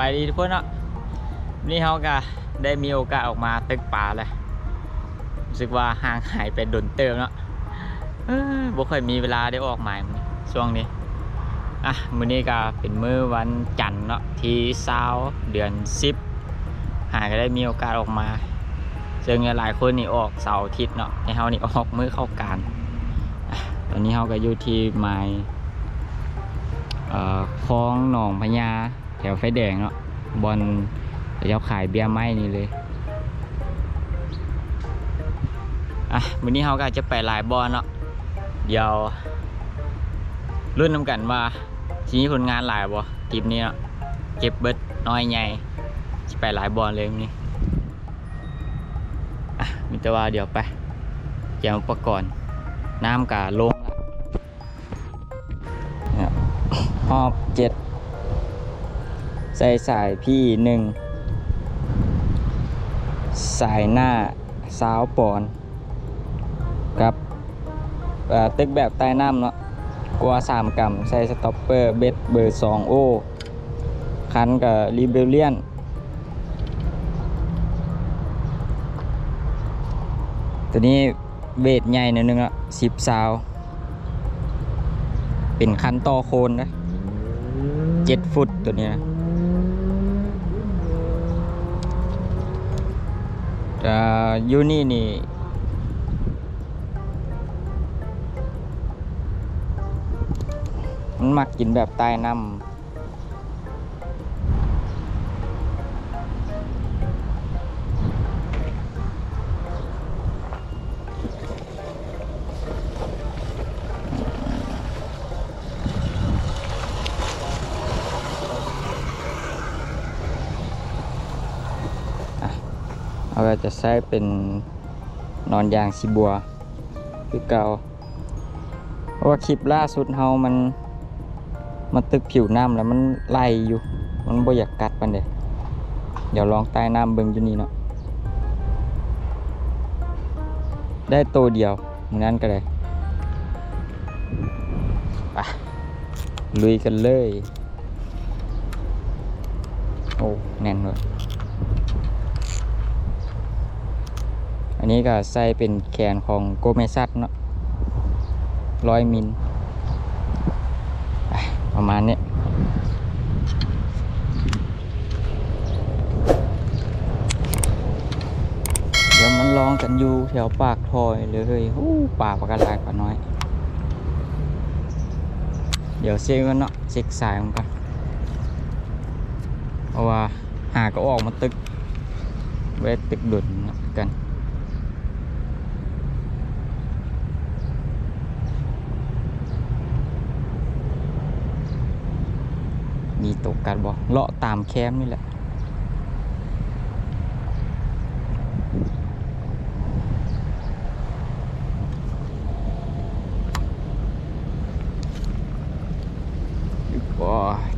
บายดีทุกคนเนาะนี่เขาก็ได้มีโอกาสออกมาตึกป่าเลยรู้สึกว่าห่างหายไปโดนเติมเนาะเอ้ยบ่ค่อยมีเวลาได้ออกหมายช่วงนี้อะมื้อนี้ก็เป็นมื้อวันจันทร์เนาะที่20เดือน10หาก็ได้มีโอกาสออกมาซึ่งหลายคนนี่ออกเสาร์อาทิตย์เนาะให้เฮานี่ออกมื้อเข้าการตอนนี้เฮาก็อยู่ที่หมายเอ่อคลองหนองพญา แถวไฟแดงเนาะบอลเจ้าขายเบียร์ไม้นี่เลยอะวันนี้เขาก็จะไปหลายบอลเนาะเดี๋ยวรุ่นน้ำกันว่าทีนี้ผลงานหลายบ่ทีมนี้เนาะเก็บเบิดน้อยใหญ่จะไปหลายบอลเลยวันนี้อะมิตรว่าเดี๋ยวไปเตรียมอุปกรณ์น้ำกาลงละเนี่ยหอบเจ็ด ใส่สายพี่หนึ่งสายหน้าสาวปอนกับตึกแบบใต้น้ำเนาะกว่าสามกำใส่สต็อปเปอร์เบ็ดเบอร์สองโอคันกับรีเบลเลียนตัวนี้เวทใหญ่หนอยนึงละสิบซาว เป็นคันต่อโคนนะเจ็ดฟุตตัวนี้นะ จะยูนี่นี่มันมักกินแบบใต้น้ำ จะใช้เป็นนอนยางสีบัวคือเก่าเพราะว่าคลิปล่าสุดเฮามัน มันตึกผิวน้ำแล้วมันไล่อยู่ มันบ่อยากกัดปันเดะเดี๋ยวลองใต้น้ำเบิ่งอยู่นี่เนาะได้ตัวเดียวงั้นก็เลยไปลุยกันเลย โอ้ แน่นเลย อันนี้ก็ใส่เป็นแขนของโกเมซัตเนาะร้อยมิลประมาณนี้เดี๋ยวมันลองกันอยู่แถวปากทอยเลยหู้ป่าปากาลายป่าน้อย เดี๋ยวเช็คกันเนาะเช็คสายมันกันเพราะว่าหาก็ออกมาตึกเวทตึกดุนกัน ตกกัดบ่เลาะตามแคมนี่แหละ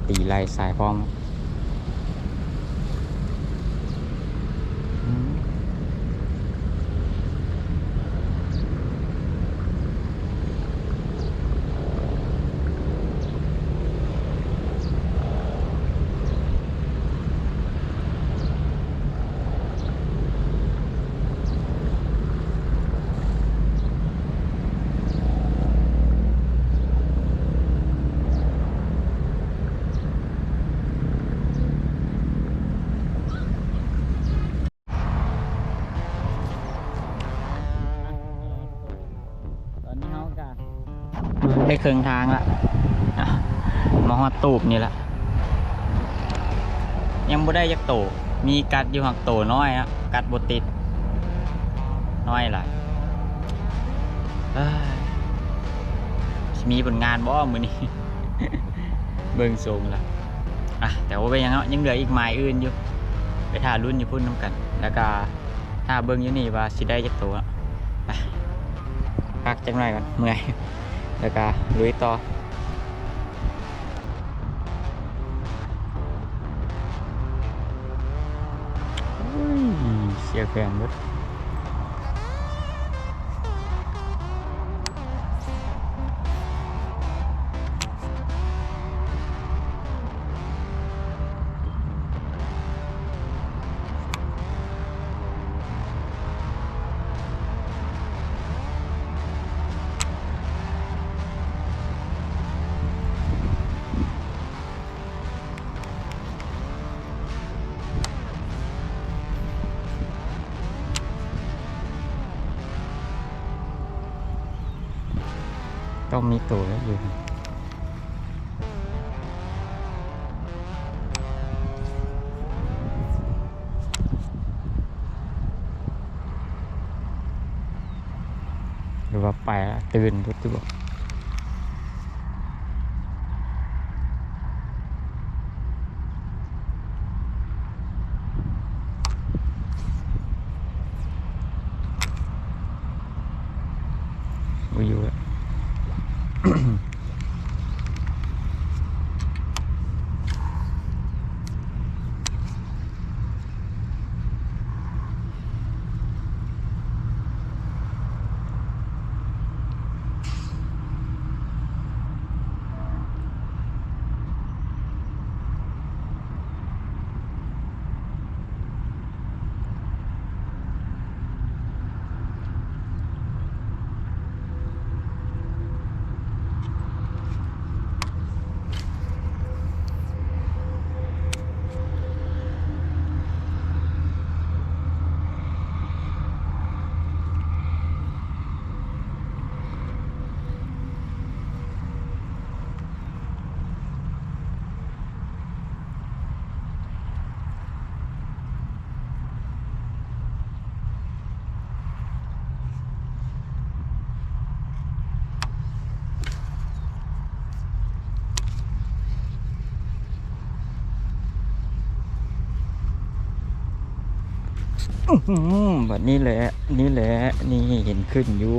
ตีลายสายพร้อม ได้ครึ่งทางละอะมาฮอดตูบนี่ละยังบ่ได้ยักโต มีกัดอยู่หักโตน้อยนะกัดบติด น้อยละเอ้ยมีผลงานบ่มือนี้ เบิ่งทรงละอะแต่ว่าไปยังเนาะยังเหลืออีกหมายอื่นอยู่ ไปถ่ารุ่นอยู่พุ่นน้ำกัน แล้วก็ถ้าเบิ่งอยู่นี่ว่าสิได้จักโตอะไปพักจังหน่อยก่อนเมื่อย แล้วก็ลุยต่อเสียแฟนหมด ต้องมีตัวอยู่หรือว่าไปแล้วตื่นทุกตัว แบบนี้แหละ นี่แหละ นี่เห็นขึ้นอยู่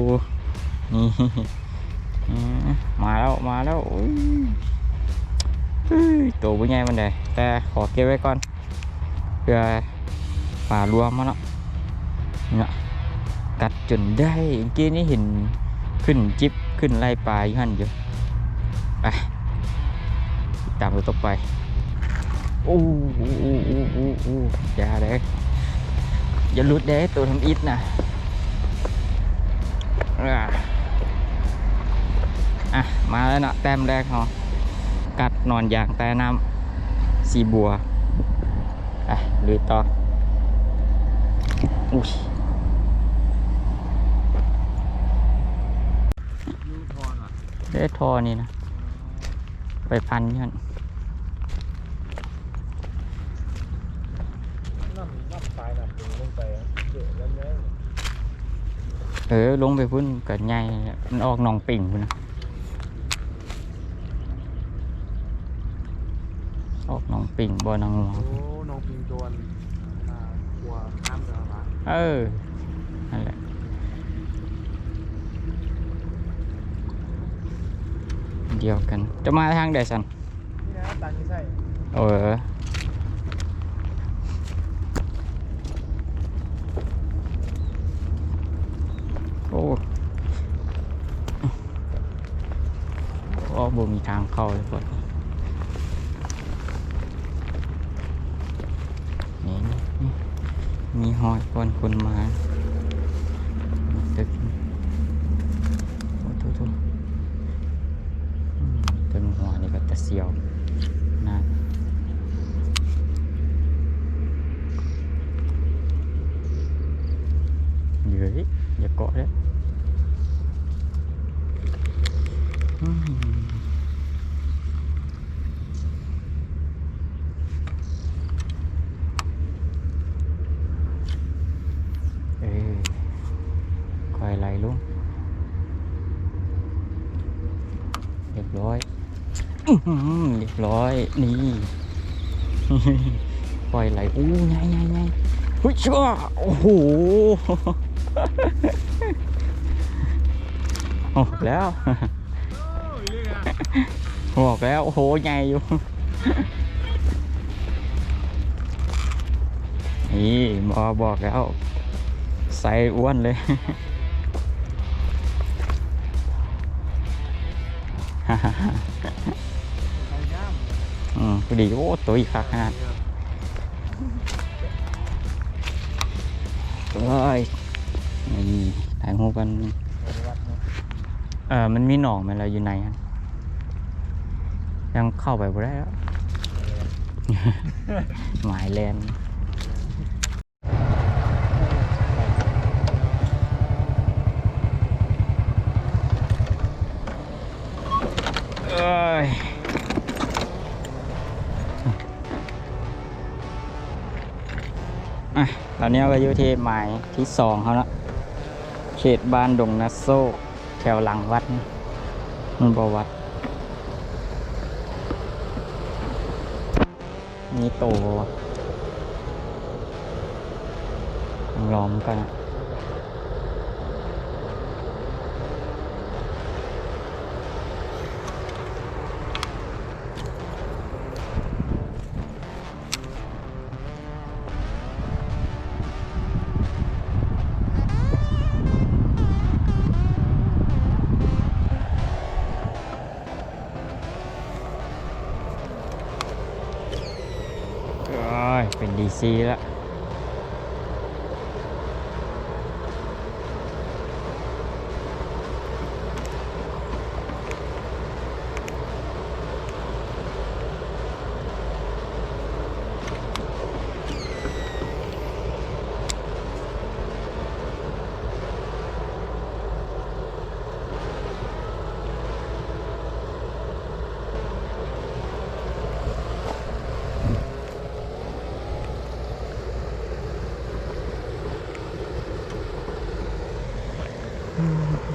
นี่มาแล้วมาแล้วอุ้ยเฮ้ยตัวบุญใหญ่มันได้แต่ขอเก็บไว้ก่อนเพื่อป่ารวมมันเนาะนี่เนาะกัดจนได้เมื่อกี้นี่เห็นขึ้นจิบขึ้นไล่ปลายหันอยู่ไปตามตัวต่อไปโอ้โอ้โอ้โอ้โอ้โอ้อย่าเลย อย่าลุดเด้ตัวทำอิดนะอะ มาแล้วเนาะแต้มแรกเนาะกัดนอนอย่างใต้น้ำสีบัวไปลุยต่ออุ้ยยูทอนอะได้ทอนี่นะ ไปพันยันำน้ำปลายน้ำดึงลงไปอะเยอะแล้วแม่ เออลงไปพุ่นกับใหญ่มันออกหนองปิ่งพุ่นนะออกหนองปิ่งบ่อหนองหลวงโอ้น้องปิงโดนอ่าหัวน้ำเดือดมาเออนั่นแหละเดียวกันจะมาทางใดสันนี่นะตันนี่ใช่เออโอ้โอ้ บ่มีทางเข้าเลยพวกนี้นี่นี่มีหอยก่อนคนมาตึกโอ้โถโถอืมต้นหัวนี่ก็ตะเสียวนะเดี๋ยวดิอย่าเกาะเลยอืมเออคอยไหลลุงเรียบร้อย อื้อหือเรียบร้อย นี่ ปล่อยไหลอู้ไงไงไงหุ้ยชั่วโอ้โหออกแล้วโอ้ยเรื่องอะออกแล้ว โอ้โหใหญ่อยู่ นี่หมอบอกแล้ว ใส่อ้วนเลยใส่ย่าม อืมพอดีโอ้ตัวอีกคักขนาดเอ้ยนี่ถ่ายรูปกันเออมันมีหนองมันเราอยู่ในอันยังเข้าไปไม่ได้แล้วหมายแลนด์ อะตอนนี้ก็อยู่ที่หมายที่สองเขาละเขตบ้านดงนาโซแถวหลังวัดมันบวัดนี่โตวะลองล้อมกันนะเอ้ยเป็นดีซีแล้ว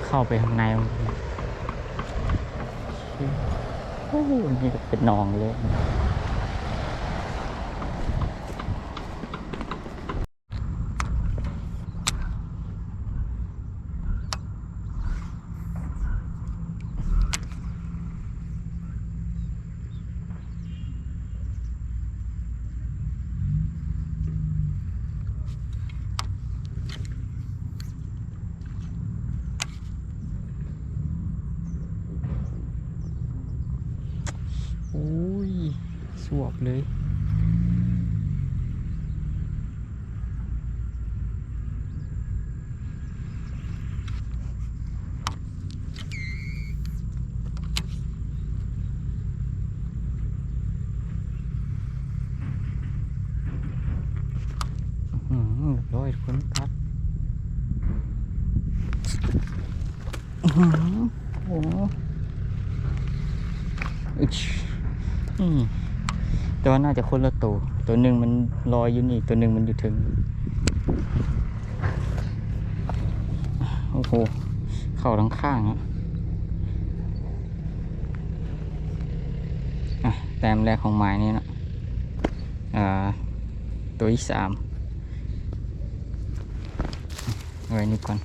เข้าไปข้างในโอ้โหนี่เป็นนองเลย อ้ยสวบเลย อืมเรียบร้อยคนพัดอื้อหือโอ้โหอึชอืมแต่ว่า น่าจะคนละตัว ตัวหนึ่งมันลอยอยู่นี่ตัวหนึ่งมันอยู่ถึง โอ้โห เข่าทั้งข้างอะอะแต้มแรกของไม้นี่นะตัวที่สามไว้นี่ก่อน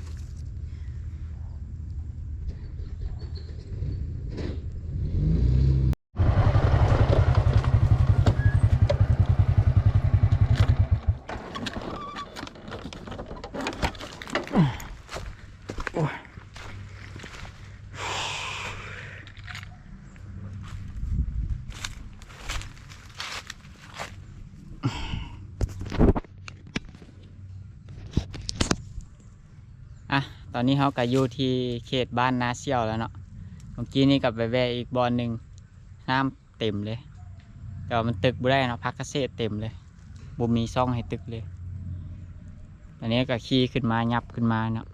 อนนี้เขาก็อยู่ที่เขตบ้านนาเซียวแล้วเนาะเมื่อกี้นี่กับไปแวะอีกบอลหนึ่งน้ำเต็มเลยแต่ว่ามันตึกบ่ได้เนาะพักเกษตรเต็มเลยบ่มีซ่องให้ตึกเลย อันนี้ก็ขี่ขึ้นมายับขึ้นมาเนาะ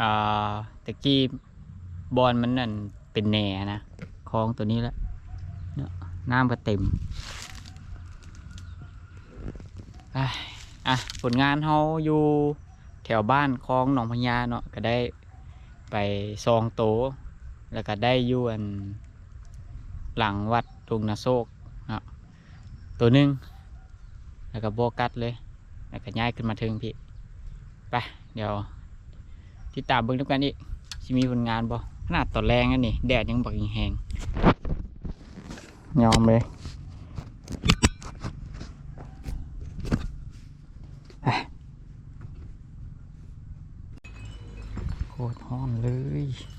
อ่าตะกี้บอลมันนั่นเป็นแหน่นะคลองตัวนี้แหละเนาะน้ำก็เต็มอะอะผลงานเขาอยู่ แถวบ้านคลองหนองพญาเนาะก็ได้ไปซองโต แล้วก็ได้ยวนหลังวัดตุงนาโซกเนาะตัวหนึ่งแล้วก็โบกัดเลย แล้วก็ย้ายขึ้นมาถึงพี่ ไป เดี๋ยวติดตามเบิ่งด้วยกันอีกสิมีผลงานบ่ขนาดตอแรงอันนี่แดดยังบักยังแหงยอมเลย โคตรห้อมเลย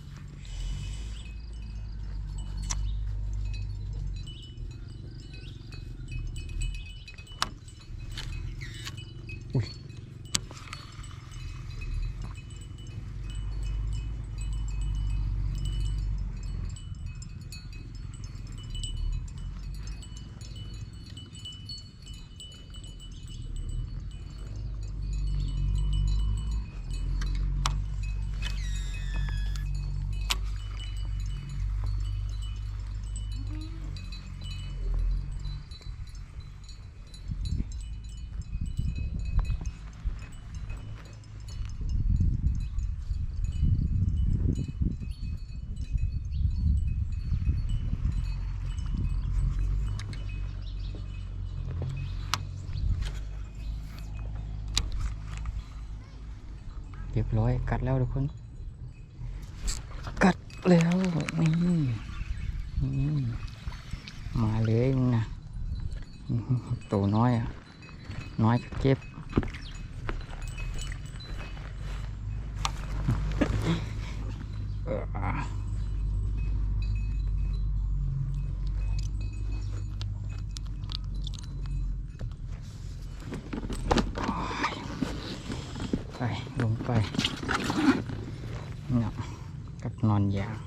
ร้อยกัดแล้วทุกคน กัดแล้วนี่นี่มาเลยมึงนะตัวน้อยอะ น้อยก็เก็บ เออไป ลงไปเนาะกับนอนยาง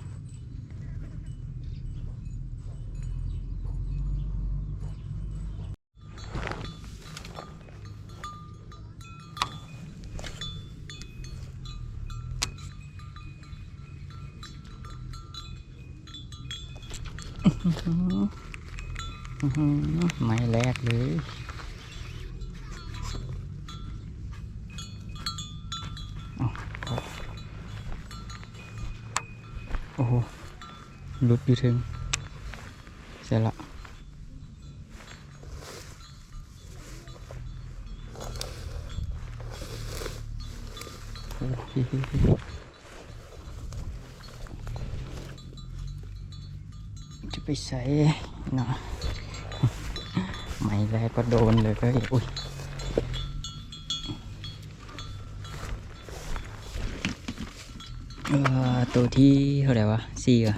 อื้อหืออื้อหือ ไม้แรกเลยเอาเอาโอ้โหหลุดอยู่ถึงเสร็จละโอ้โหจะไปใส่เนาะไม่ แรกก็โดนเลยก็อุ้ยตัวที่เท่าไหร่วะสี่อะ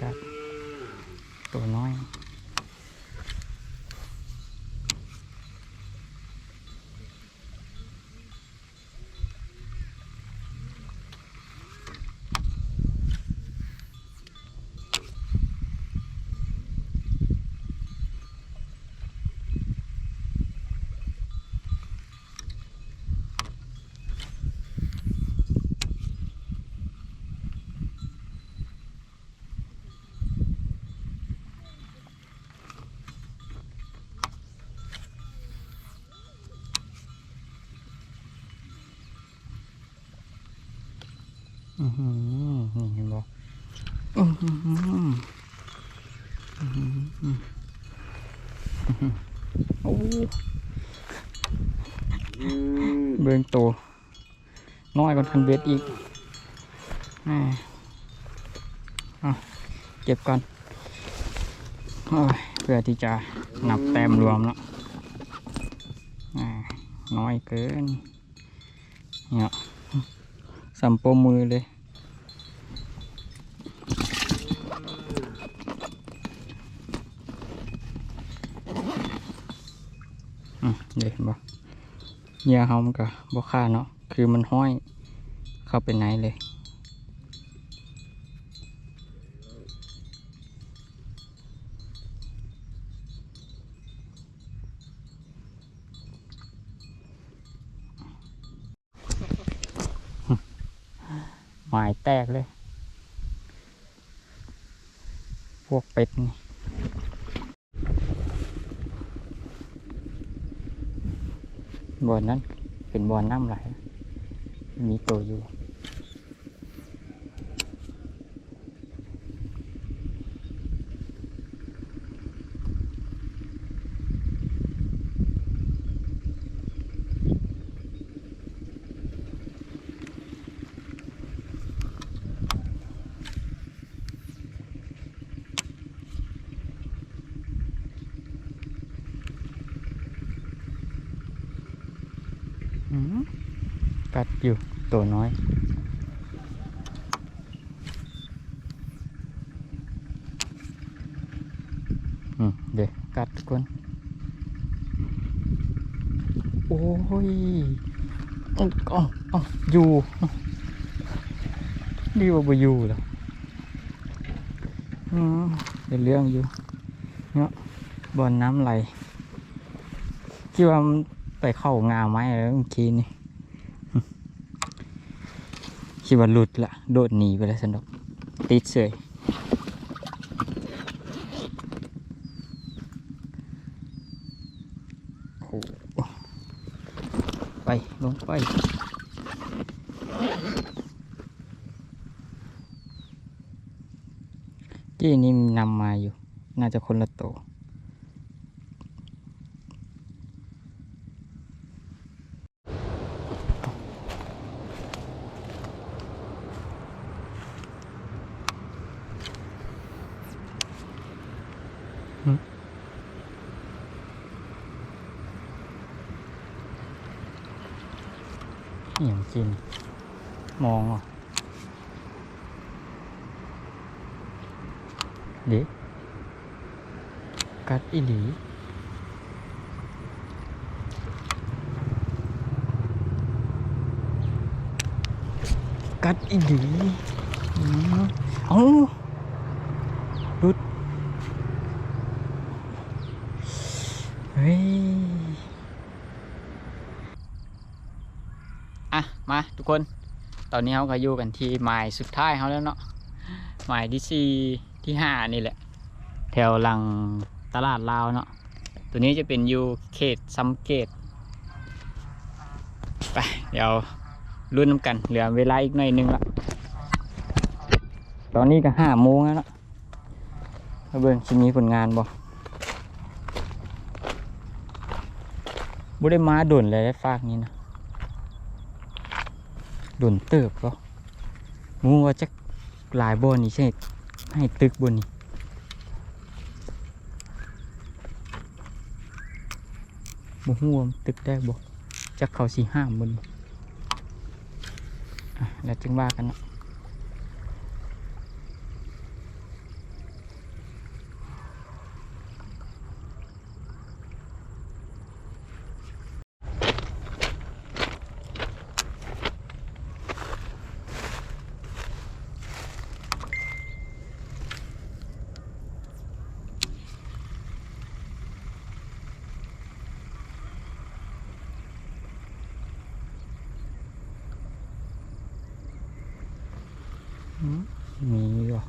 กัดตัวน้อย อือหือนี่เห็นบ่อือหืออื้อหืออื้อหือโอ้ เบิ่งโต น้อยกว่าคันเบ็ดอีกอ่เอาเก็บก่อนโอ้ยเพื่อที่จะนับแต้มรวมแล้วน้อยเกินเนี่ยสัมโปมือเลย เดี๋ยวเห็นบ่เหยื่อเขามันก็บ่ค่าเนาะคือมันห้อยเข้าไปไหนเลยหมายแตกเลย พวกเป็ดนี่ บ่อนนั้นเป็นบ่อนน้ำไหลมีตัวอยู่ อืมกัดอยู่ตัว น้อยอืมเดี๋ยวกัดทุกคน โอ้ยอ๋อาเออยู่ดีว่าบ่อยู่แล้วอืมเป็นเรื่องอยู่เนาะบอนน้ำไหลคิดว่ามันไปเข้างาไม้แล้วเมื่อกี้นี่ คิดว่าหลุดละโดดหนีไปแล้วสนุกติดเสยไป ลงไปที่นี่นำมาอยู่ น่าจะคนละตัว อย่างกิน มองเหรอะเด็กกัดอีหลีกัดอีหลีอืมเอาดุดเฮ้ย อะ มาทุกคน ต อนนี้เขาก็อยู่กันที่หมายสุดท้ายเขาแล้วเนาะหมายที่สี่ที่ห้านี่แหละ แถวหลังตลาดลาวเนาะตัวนี้จะเป็นอยู่เขตซัมเกตไปเดี๋ยวรุ่นน้ำกันเหลือเวลาอีกหน่อยนึงละตอนนี้ก็ห้าโมงแล้วเนาะเบิ่งชิมีผลงานบ่บ่ได้มาด่วนเลยได้ฝากนี้นะ ด่วนเติบก็มูว่าจะหลายบ่อนี่ใช่ให้ตึกบนนี้บ่ฮู้ว่ามันตึกได้บ่จักเขาสีห้ามบนแล้วจึงว่ากันเนาะ มมีบ่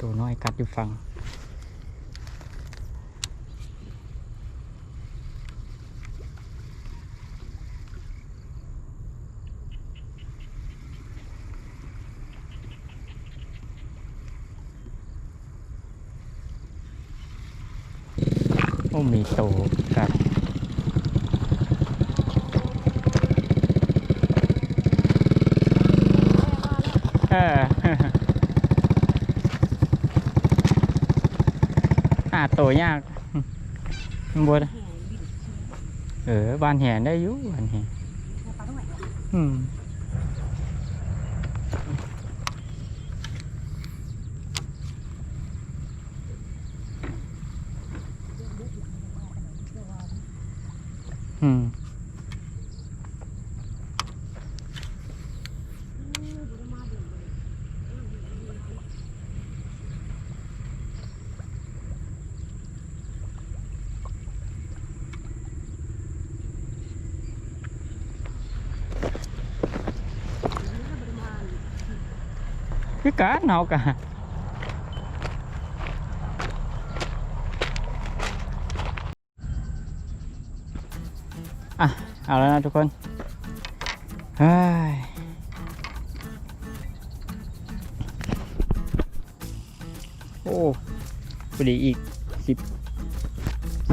ตัวน้อยกัดอยู่ฟัง โอ้มีโตกัดเออหาโตยากมันบดเออบานแหนได้อยู่บานแหนอืมอืม คือการเฮากะอะ เอาแล้วนะทุกคนเฮ้ยโอ้พอดีอีกสิบ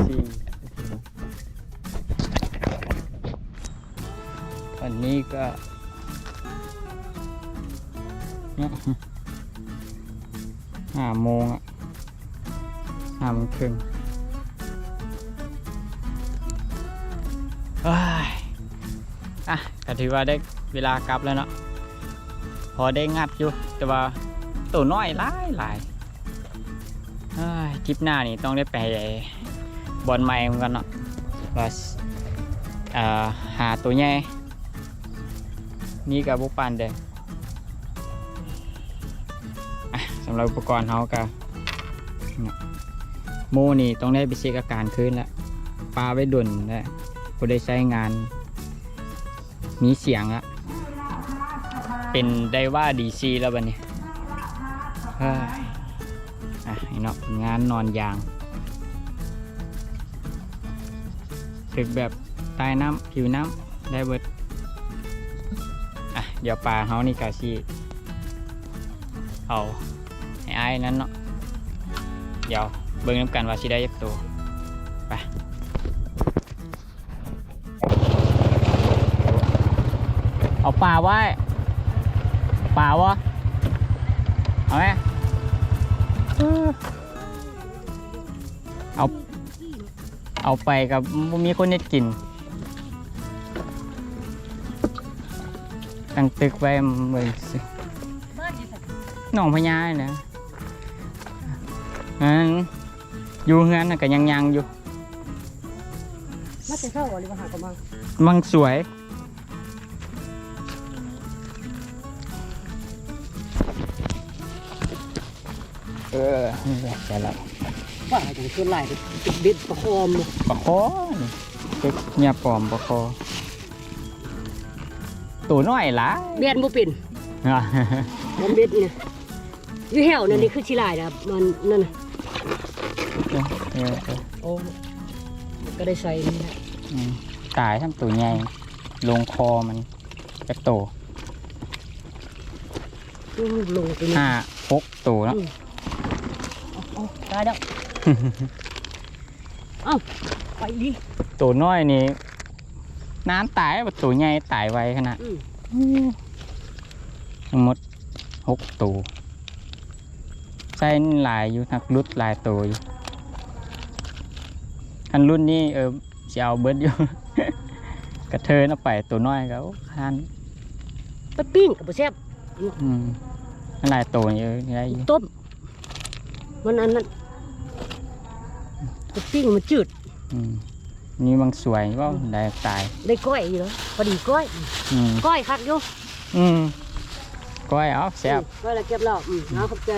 สี่วันนี้ก็ เนี่ยห้าโมงอะห้าโมงครึ่งเอ้ยอะก็ถือว่าได้เวลากลับแล้วเนาะพอได้งัดอยู่ แต่ว่าตัวน้อยหลายหลายเอ้ยทริปหน้านี่ต้องได้ไปบอลใหม่เหมือนกันเนาะว่าหาตัวใหญ่นี่กับบุกปันเด้ำหรับอุปกรณ์เขาก็เนี่ยโมนี่ต้องได้ไปเช็คอาการคืนแล้วปลาไว้ดุนแล้วผู้ได้ใช้งาน มีเสียงละเป็นได้ว่าดีซีแล้วบันนี้เฮ้ยอะเนาะงานนอนยางถึกแบบใต้น้ำผิวน้ำได้เบิดอะเดี๋ยวปลาเฮานี่กาซีเอา นั้นเนาะ เดี๋ยวเบิ่งน้ำกันว่าสิได้ยักตัวไปเอาปลาไว้ปลาวะเอาไหมเออเอา เอาไปกับมีคนเน็ดกินตั้งตึกไว้เหมืองสิหนองพญานี่นะ อันอยู่เฮือนน่ะก็ยังยังๆอยู่มาแต่เช้าหรือมาหากันมามังสวย เออนี่แหละแต่ละว่าอะไรกันคือไหลายติดเบ็ดประคอมเลยปลาคอนี่เด็กเนี่ยปลอมปลาคอตัวน้อยหละ เบ็ดบ่เป็นมันเบ็ดนี่นะอยู่แถวนั่นนี่คือชิลายนะครับมันนั่นน่ะ เออเออเออโอ้มันก็ได้ใส่นี่แหละอืมตายทั้งตัวใหญ่ลงคอมันจะโตอื้อลงไปนี่ห้าหกตัวเนาะเอาเอาตายแล้ว เอ้าไปดิตัวน้อยนี่น้ำตายแบบตัวใหญ่ตายไวขนาดอืมทั้งหมดหกตัวไส้นี่หลายอยู่นักรุดหลายตัวอยู่ คันรุ่นนี้เออจะเอาเบิร์ดอยู่ กระเทินเอาไปตัวน้อยก็โอ้คันไปปิ้งกับบ่แซ่บอืมมันหลายตัวอยู่ได้อยู่ต้มมันอันนั้นไปปิ้งมันจืดอืมนี่บางสวยก็ได้ตาย ได้ก้อยอยู่เหรอพอดีก้อยอืมก้อยคักอยู่อืมก้อยเอาแซ่บก้อยแล้วเก็บแล้วอืมเอาครับเจ้